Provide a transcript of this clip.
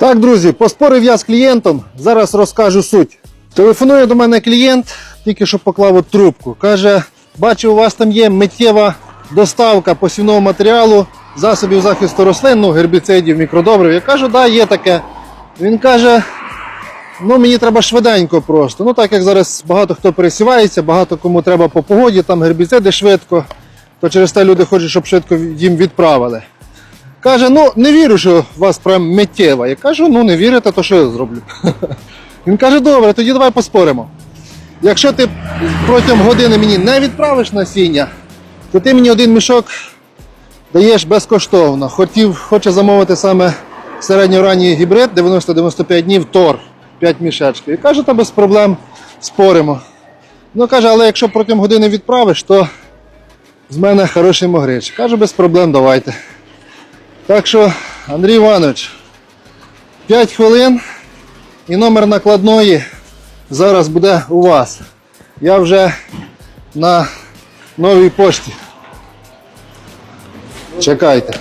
Так, друзі, поспорив я з клієнтом. Зараз розкажу суть. Телефонує до мене клієнт, тільки що поклав от трубку. Каже: бачу, у вас там є миттєва доставка посівного матеріалу, засобів захисту рослин, ну, гербіцидів, мікродобрив. Я кажу, да, є таке. Він каже: ну мені треба швиденько просто. Ну так як зараз багато хто пересівається, багато кому треба по погоді, там гербіциди швидко, то через те люди хочуть, щоб швидко їм відправили. Каже, ну не вірю, що у вас прям миттєва. Я кажу, ну не вірите, то що я зроблю? Він каже, добре, тоді давай поспоримо. Якщо ти протягом години мені не відправиш насіння, то ти мені один мішок даєш безкоштовно. Хотів, хоче замовити саме середньоранній гібрид 90-95 днів тор 5 мішечків. І каже, та без проблем споримо. Ну каже, але якщо протягом години відправиш, то з мене хороший могрич. Кажу, без проблем, давайте. Так що, Андрій Іванович, 5 хвилин і номер накладної зараз буде у вас. Я вже на новій пошті. Чекайте.